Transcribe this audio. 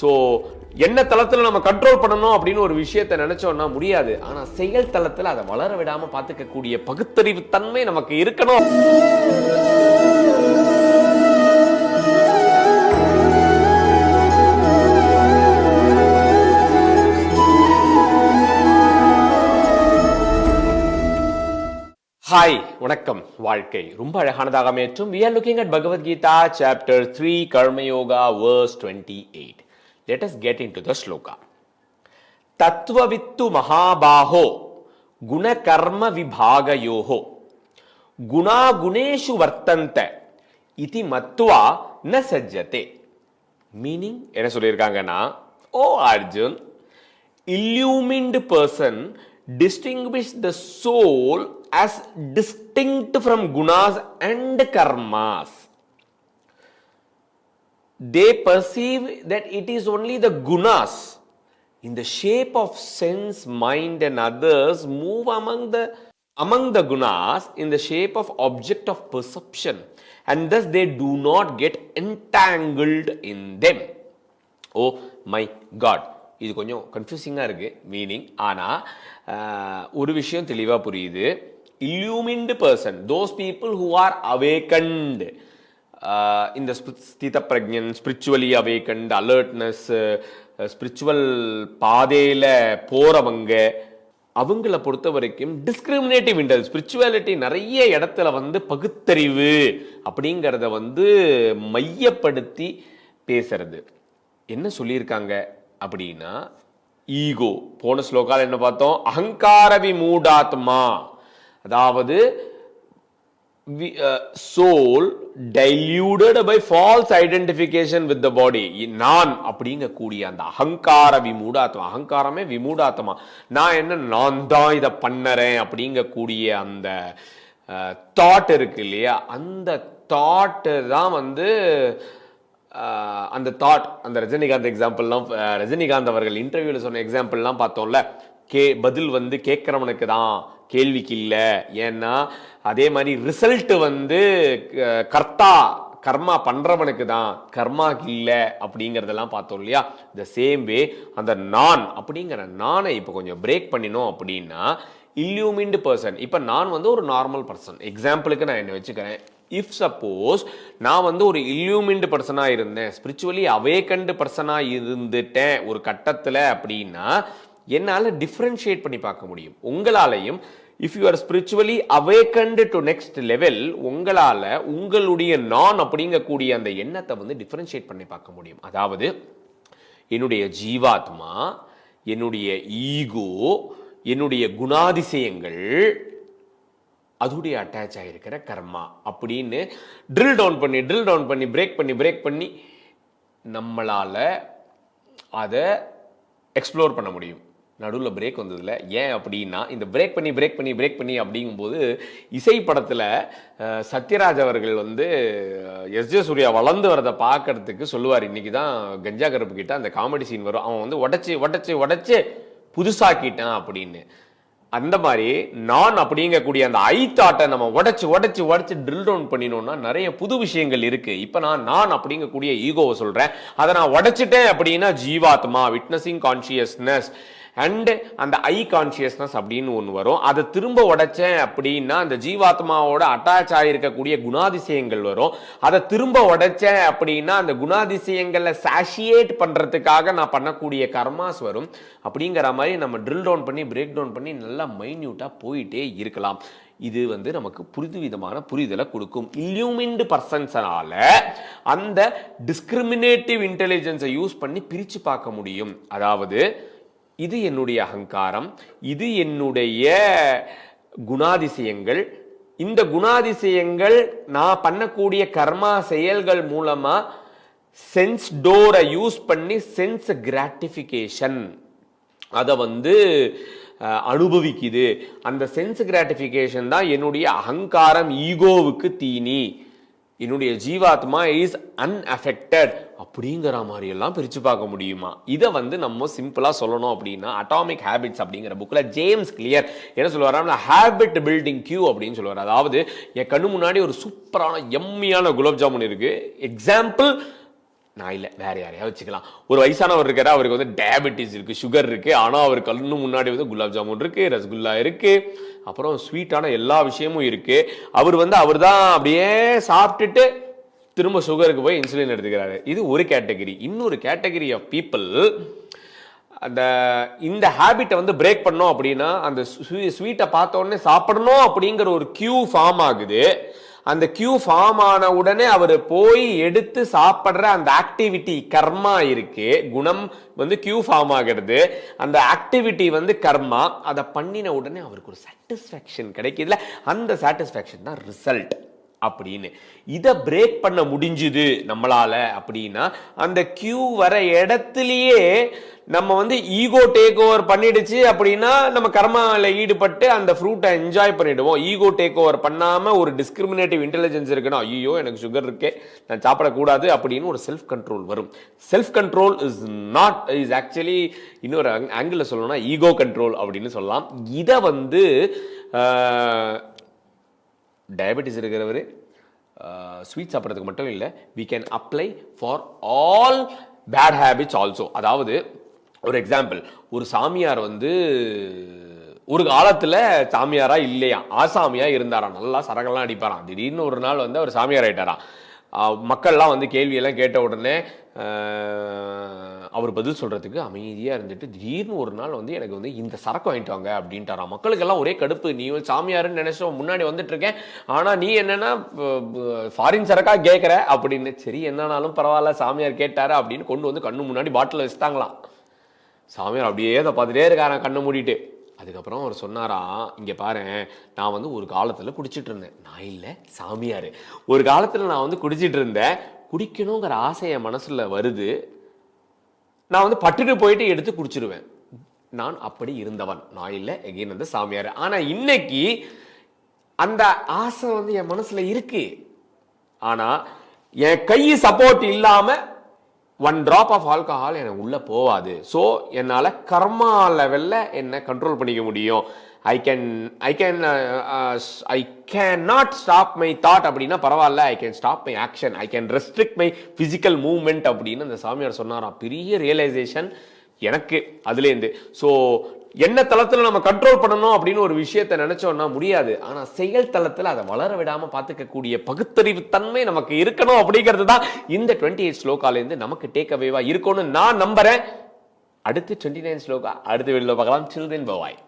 So என்ன தளத்தில் நம்ம கண்ட்ரோல் பண்ணணும் அப்படின்னு ஒரு விஷயத்தை நினைச்சோம்னா முடியாது. ஆனால் செயல் தளத்தில் அதை வளர விடாமல் பார்த்துக்கக்கூடிய பகுத்தறிவு தன்மை நமக்கு இருக்கணும். ஹாய் வணக்கம். வாழ்க்கை ரொம்ப அழகானதாக அமையற்றும் we are looking at Bhagavad Gita chapter three Karma Yoga verse twenty eight let us get in to the shloka தத்துவவித்து மகாபாஹோ குணகர்ம விபாகயோஹோ குணாகுணேஷு வர்த்தந்த இது மத்துவா ந சஜ்ஜத்தே மீனிங் என்ன சொல்லியிருக்காங்கன்னா O Arjun illumined person distinguish the soul as distinct from gunas and karmas they perceive that it is only the gunas in the shape of sense mind and others move among the among the gunas in the shape of object of perception and thus they do not get entangled in them oh my God இது கொஞ்சம் கன்ஃபியூசிங்காக இருக்கு meaning ஆனால் ஒரு விஷயம் தெளிவாக புரியுது illumined person those people who are awakened uh, இந்த ஸ்தித Prajan spiritually awakened alertness spiritual பாதையில் போகிறவங்க அவங்கள பொறுத்த வரைக்கும் டிஸ்கிரிமினேட்டிவ் இன்டர் ஸ்பிரிச்சுவாலிட்டி நிறைய இடத்துல வந்து பகுத்தறிவு அப்படிங்கிறத வந்து மையப்படுத்தி பேசுறது என்ன சொல்லியிருக்காங்க அப்படின்னா ஈகோ போன ஸ்லோகால் என்ன பார்த்தோம் அகங்கார விமூடாத்மா அதாவது soul deluded by false identification with the body நான் அப்படிங்கக்கூடிய அந்த அகங்கார விமூடாத்மா அகங்காரமே விமூடாத்மா. நான் என்ன நான் தான் இதை பண்ணுறேன் அப்படிங்கக்கூடிய அந்த தாட் இருக்கு இல்லையா? அந்த தாட்டு தான் வந்து அந்த தாட் அந்த ரஜினிகாந்த் எக்ஸாம்பிள்லாம் ரஜினிகாந்த் அவர்கள் இன்டர்வியூவில் சொன்ன எக்ஸாம்பிள்லாம் பார்த்தோம்ல. கே பதில் வந்து கேட்குறவனுக்கு தான் கேள்விக்கு இல்லை. ஏன்னா அதே மாதிரி ரிசல்ட் வந்து கர்த்தா கர்மா பண்ணுறவனுக்கு தான் கர்மாக்கு இல்லை அப்படிங்கிறதெல்லாம் பார்த்தோம் இல்லையா? த சேம் வே அந்த நான் அப்படிங்கிற நானை இப்போ கொஞ்சம் பிரேக் பண்ணினோம் அப்படின்னா இல்யூமின்டு பர்சன் இப்போ நான் வந்து ஒரு நார்மல் பர்சன் எக்ஸாம்பிளுக்கு நான் என்ன வச்சுக்கிறேன்? இஃப் சப்போஸ் நான் வந்து ஒரு இல்யூமின்டு பர்சனாக இருந்தேன். ஸ்பிரிச்சுவலி அவேக்கண்டு பர்சனாக இருந்துட்டேன் ஒரு கட்டத்தில் அப்படின்னா என்னால் டிஃப்ரென்ஷியேட் பண்ணி பார்க்க முடியும். உங்களாலையும் if you are spiritually awakened to next level உங்களால் உங்களுடைய நான் அப்படிங்கக்கூடிய அந்த எண்ணத்தை வந்து டிஃப்ரென்ஷியேட் பண்ணி பார்க்க முடியும். அதாவது என்னுடைய ஜீவாத்மா என்னுடைய ஈகோ என்னுடைய குணாதிசயங்கள் அதோடைய அட்டாச் ஆகிருக்கிற கர்மா அப்படின்னு ட்ரில் டவுன் பண்ணி ட்ரில் டவுன் பண்ணி பிரேக் பண்ணி பிரேக் பண்ணி நம்மளால் அதை எக்ஸ்ப்ளோர் பண்ண முடியும். நடுவில் பிரேக் வந்ததில்ல ஏன் அப்படின்னா இந்த பிரேக் பண்ணி பிரேக் பண்ணி பிரேக் பண்ணி அப்படிங்கும்போது இசை படத்தில் சத்யராஜ் அவர்கள் வந்து எஸ். ஜே. சூர்யா வளர்ந்து வரதை பார்க்கறதுக்கு சொல்லுவார். இன்னைக்கு தான் கஞ்சா கருப்பு கிட்ட அந்த காமெடி சீன் வரும். அவன் வந்து உடச்சி உடச்சி உடச்சி புதுசாக்கிட்டான் அப்படின்னு. அந்த மாதிரி நான் அப்படிங்கக்கூடிய அந்த ஐ தாட்டை நம்ம உடச்சி உடச்சி உடச்சி ட்ரில் டவுன் பண்ணினோம்னா நிறைய புது விஷயங்கள் இருக்கு. இப்போ நான் நான் அப்படிங்கக்கூடிய ஈகோவை சொல்கிறேன் அதை நான் உடைச்சிட்டேன் அப்படின்னா ஜீவாத்மா விட்னஸிங் கான்சியஸ்னஸ் அண்டு அந்த ஐ கான்சியஸ்னஸ் அப்படின்னு ஒன்று வரும். அதை திரும்ப உடைச்சேன் அப்படின்னா அந்த ஜீவாத்மாவோட அட்டாச் ஆகிருக்கக்கூடிய குணாதிசயங்கள் வரும். அதை திரும்ப உடைச்சேன் அப்படின்னா அந்த குணாதிசயங்களை சாஷியேட் பண்ணுறதுக்காக நான் பண்ணக்கூடிய கர்மாஸ் வரும். அப்படிங்கிற மாதிரி நம்ம ட்ரில் டவுன் பண்ணி பிரேக் டவுன் பண்ணி நல்லா மைன்யூட்டாக போயிட்டே இருக்கலாம். இது வந்து நமக்கு புரிது விதமான புரிதலை கொடுக்கும். இல்யூமின்டு பர்சன்ஸனால அந்த டிஸ்கிரிமினேட்டிவ் இன்டெலிஜென்ஸை யூஸ் பண்ணி பிரித்து பார்க்க முடியும். அதாவது இது என்னுடைய அகங்காரம் இது என்னுடைய குணாதிசயங்கள். இந்த குணாதிசயங்கள் நான் பண்ணக்கூடிய கர்மா செயல்கள் மூலமா சென்ஸ் டோரை யூஸ் பண்ணி சென்ஸ் கிராட்டிஃபிகேஷன் அதை வந்து அனுபவிக்குது. அந்த சென்ஸ் கிராட்டிஃபிகேஷன் தான் என்னுடைய அகங்காரம் ஈகோவுக்கு தீனி. என்னுடைய ஜீவாத்மா இஸ் அன்அஃபெக்டட் அப்படிங்கிற மாதிரி எல்லாம் பார்க்க முடியுமா? இதை வந்து நம்ம சிம்பிளாக சொல்லணும் அப்படின்னா அட்டாமிக் ஹேபிட்ஸ் அப்படிங்கிற புக்கில் ஜேம்ஸ் கிளியர் என்ன சொல்லுவார் ஹேபிட் பில்டிங் கியூ அப்படின்னு சொல்லுவார். அதாவது என் கண்ணு முன்னாடி ஒரு சூப்பரான எம்மியான குலாப் ஜாமுன் இருக்குது எக்ஸாம்பிள் நான் இல்லை வேற யாரையா வச்சுக்கலாம். ஒரு வயசானவர் இருக்காரு அவருக்கு வந்து டயபெட்டிஸ் இருக்குது சுகர் இருக்குது ஆனால் அவர் கண்ணு முன்னாடி வந்து குலாப் ஜாமுன் இருக்குது ரசகுல்லா இருக்குது அப்புறம் ஸ்வீட்டான எல்லா விஷயமும் இருக்குது அவர் வந்து அவர் தான் அப்படியே சாப்பிட்டுட்டு திரும்ப சுகருக்கு போய் இன்சுலின் எடுத்துக்கிறாரு. இது ஒரு கேட்டகரி இன்னொரு கேட்டகரி ஆஃப் பீப்புள் அந்த இந்த ஹேபிட்டை வந்து பிரேக் பண்ணோம் அப்படின்னா அந்த ஸ்வீட்டை பார்த்த உடனே சாப்பிடணும் அப்படிங்கிற ஒரு கியூ ஃபார்ம் ஆகுது. அந்த கியூ ஃபார்ம் ஆன உடனே அவர் போய் எடுத்து சாப்பிட்ற அந்த ஆக்டிவிட்டி கர்மா இருக்கு. குணம் வந்து கியூ ஃபார்ம் ஆகிறது. அந்த ஆக்டிவிட்டி வந்து கர்மா. அதை பண்ணின உடனே அவருக்கு ஒரு சாட்டிஸ்ஃபேக்ஷன் கிடைக்குதுல அந்த சாட்டிஸ்ஃபேக்ஷன் தான் ரிசல்ட் அப்படின்னு. இதை பிரேக் பண்ண முடிஞ்சுது நம்மளால அப்படின்னா அந்த கியூ வர இடத்துலயே நம்ம வந்து ஈகோ டேக் ஓவர் பண்ணிடுச்சு அப்படின்னா நம்ம கர்மாவில் ஈடுபட்டு அந்த ஃப்ரூட்டை என்ஜாய் பண்ணிடுவோம். ஈகோ டேக் ஓவர் பண்ணாமல் ஒரு டிஸ்கிரிமினேட்டிவ் இன்டெலிஜென்ஸ் இருக்குன்னா ஐயோ எனக்கு சுகர் இருக்கே நான் சாப்பிடக்கூடாது அப்படின்னு ஒரு செல்ஃப் கண்ட்ரோல் வரும் self control is not is actually இன்னொரு ஆங்கிளில் சொல்லணும்னா ஈகோ கண்ட்ரோல் அப்படின்னு சொல்லலாம். இதை வந்து டயபெட்டிஸ் இருக்கிறவர் ஸ்வீட் சாப்பிட்றதுக்கு மட்டும் இல்லை we can apply for all bad habits also அதாவது ஒரு எக்ஸாம்பிள் ஒரு சாமியார் வந்து ஒரு காலத்தில் சாமியாரா இல்லையா? ஆசாமியாக இருந்தாராம் நல்லா சரகெல்லாம் அடிப்பாராம். திடீர்னு ஒரு நாள் வந்து அவர் சாமியார் ஆகிட்டாராம் மக்கள்லாம் வந்து கேள்வியெல்லாம் கேட்ட உடனே அவர் பதில் சொல்கிறதுக்கு அமைதியாக இருந்துட்டு திடீர்னு ஒரு நாள் வந்து எனக்கு வந்து இந்த சரக்கு வாங்கிட்டு வாங்க அப்படின்ட்டாராம். மக்களுக்கெல்லாம் ஒரே கடுப்பு. நீ சாமியாருன்னு நினைச்சோம் முன்னாடி வந்துட்டுருக்கேன் ஆனால் நீ என்னென்னா ஃபாரின் சரக்காக கேட்குற அப்படின்னு. சரி என்னன்னாலும் பரவாயில்ல சாமியார் கேட்டார் அப்படின்னு கொண்டு வந்து கண்ணு முன்னாடி பாட்டில் வச்சுட்டாங்களாம். சாமியார் அப்படியே அதை பார்த்துட்டே இருக்காரான் கண்ணை மூடிட்டு. அதுக்கப்புறம் அவர் சொன்னாரா இங்கே பாரு நான் வந்து ஒரு காலத்தில் குடிச்சிட்டு இருந்தேன். நான் இல்லை சாமியார். ஒரு காலத்தில் நான் வந்து குடிச்சிட்டு இருந்தேன். குடிக்கணுங்கிற ஆசை என் மனசில் வருது நான் வந்து பட்டுட்டு போயிட்டு எடுத்து குடிச்சிருவேன். நான் அப்படி இருந்தவன். நான் இல்லை எகைன் வந்து சாமியார். ஆனால் இன்னைக்கு அந்த ஆசை வந்து என் மனசில் இருக்கு. ஆனால் என் கை சப்போர்ட் இல்லாமல் ஒன் ட்ராப் ஆஃப் ஆல்கஹால் எனக்கு உள்ளே போவாது. ஸோ என்னால் கர்மா லெவலில் என்னை கண்ட்ரோல் பண்ணிக்க முடியும். I can I can I can not stop my thought அப்படின்னா பரவாயில்ல. I can stop my action I can restrict my physical movement அப்படின்னு அந்த சாமியார் சொன்னாராம். பெரிய ரியலைசேஷன் எனக்கு அதுலேருந்து. ஸோ என்ன தளத்தில் நம்ம கண்ட்ரோல் பண்ணணும் அப்படின்னு ஒரு விஷயத்தை நினைச்சோம்னா முடியாது. ஆனா செயல் தளத்தில் அதை வளர விடாம பார்த்துக்கக்கூடிய பகுத்தறிவு தன்மை நமக்கு இருக்கணும் அப்படிங்கிறது தான் இந்த டுவெண்ட்டி எயிட் ஸ்லோகாலேருந்து நமக்கு டேக் அவேவா இருக்கும்னு நான் நம்புறேன். அடுத்து டுவெண்ட்டி நைன் ஸ்லோகா அடுத்த வீடியோல பார்க்கலாம். சில்ட்ரன் பவாய்